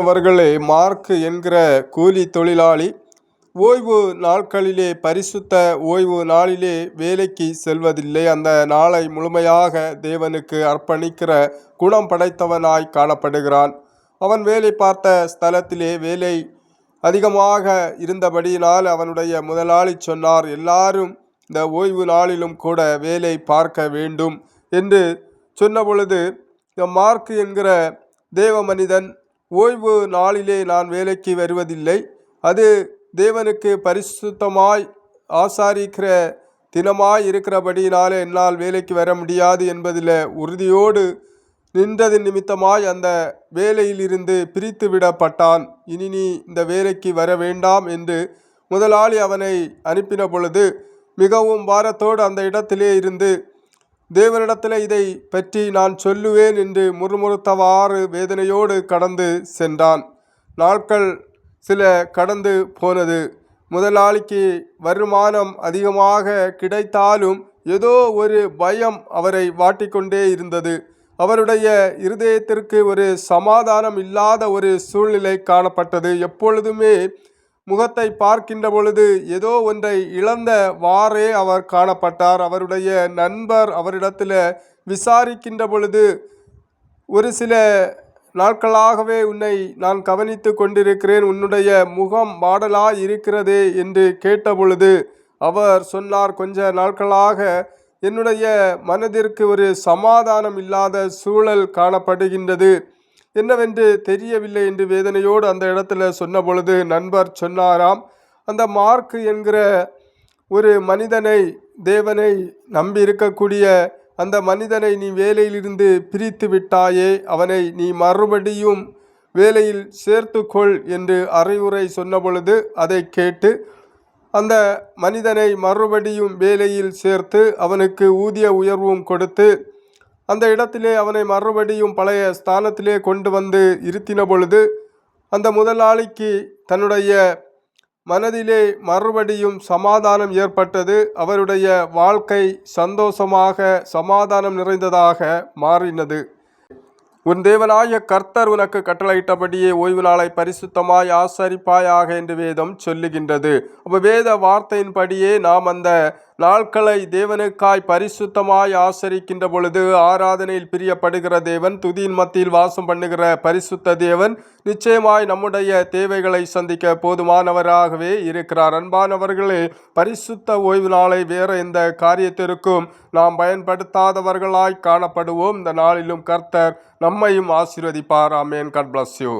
அவர்களே மார்க் என்கிற கூலி தொழிலாளி ஓய்வு நாட்களிலே பரிசுத்த ஓய்வு நாளிலே வேலைக்கு செல்வதில்லை. அந்த நாளை முழுமையாக தேவனுக்கு அர்ப்பணிக்கிற குணம் படைத்தவனாய் காணப்படுகிறான். அவன் வேலை பார்த்த ஸ்தலத்திலே வேலை அதிகமாக இருந்தபடியினால் அவனுடைய முதலாளி சொன்னார் எல்லாரும் இந்த ஓய்வு நாளிலும் கூட வேலை பார்க்க வேண்டும் என்று சொன்னபொழுது இந்த மார்க் என்கிற தேவ மனிதன் ஓய்வு நாளிலே நான் வேலைக்கு வருவதில்லை. அது தேவனுக்கு பரிசுத்தமாய் ஆசாரிக்கிற தினமாய் இருக்கிறபடியினாலே என்னால் வேலைக்கு வர முடியாது என்பதில் உறுதியோடு நின்றது நிமித்தமாய் அந்த வேலையிலிருந்து பிரித்து விடப்பட்டான் இனி நீ இந்த வேலைக்கு வர வேண்டாம் என்று முதலாளி அவனை அனுப்பின பொழுது மிகவும் வாரத்தோடு அந்த இடத்திலே இருந்து தேவனிடத்தில் இதை பற்றி நான் சொல்லுவேன் என்று முறுமுறுத்தவாறு வேதனையோடு கடந்து சென்றான். நாட்கள் சில கடந்து போனது. முதலாளிக்கு வருமானம் அதிகமாக கிடைத்தாலும் ஏதோ ஒரு பயம் அவரை வாட்டிக்கொண்டே இருந்தது. அவருடைய இருதயத்திற்கு ஒரு சமாதானம் இல்லாத ஒரு சூழ்நிலை காணப்பட்டது. எப்பொழுதுமே முகத்தை பார்க்கின்ற பொழுது ஏதோ ஒன்றை இழந்த வாறே அவர் காணப்பட்டார். அவருடைய நண்பர் அவரிடத்தில் விசாரிக்கின்ற பொழுது ஒரு சில நாட்களாகவே உன்னை நான் கவனித்து கொண்டிருக்கிறேன். உன்னுடைய முகம் மாடலாக இருக்கிறதே என்று கேட்டபொழுது அவர் சொன்னார் கொஞ்ச நாட்களாக என்னுடைய மனதிற்கு ஒரு சமாதானம் இல்லாத சூழல் காணப்படுகின்றது. என்னவென்று தெரியவில்லை என்று வேதனையோடு அந்த இடத்துல சொன்ன பொழுது நண்பர் சொன்னாராம் அந்த மார்க் என்கிற ஒரு மனிதனை தேவனை நம்பி இருக்கக்கூடிய அந்த மனிதனை நீ வேலையிலிருந்து பிரித்து விட்டாயே அவனை நீ மறுபடியும் வேலையில் சேர்த்துக்கொள் என்று அறிவுரை சொன்ன பொழுது அதை கேட்டு அந்த மனிதனை மறுபடியும் வேலையில் சேர்த்து அவனுக்கு ஊதிய உயர்வும் கொடுத்து அந்த இடத்திலே அவனை மறுபடியும் பழைய ஸ்தானத்திலே கொண்டு வந்து இருத்தின பொழுது அந்த முதலாளிக்கு தன்னுடைய மனதிலே மறுபடியும் சமாதானம் ஏற்பட்டது. அவருடைய வாழ்க்கை சந்தோஷமாக சமாதானம் நிறைந்ததாக மாறினது. உன் தேவனாய கர்த்தர் உனக்கு கட்டளையிட்டபடியே ஓய்வு நாளை பரிசுத்தமாய் ஆசரிப்பாயாக என்று வேதம் சொல்லுகின்றது. அப்போ வேத வார்த்தையின்படியே நாம் அந்த நாட்களை தேவனுக்காய் பரிசுத்தமாய் ஆசரிக்கின்ற பொழுது ஆராதனையில் பிரியப்படுகிற தேவன் துதியின் மத்தியில் வாசம் பண்ணுகிற பரிசுத்த தேவன் நிச்சயமாய் நம்முடைய தேவைகளை சந்திக்க போதுமானவராகவே இருக்கிறார். அன்பானவர்களே பரிசுத்த ஓய்வு நாளை வேற எந்த காரியத்திற்கும் நாம் பயன்படுத்தாதவர்களாய் காணப்படுவோம். இந்த நாளிலும் கர்த்தர் நம்மையும் ஆசீர்வதிப்பார். ஆமேன். Cut bless you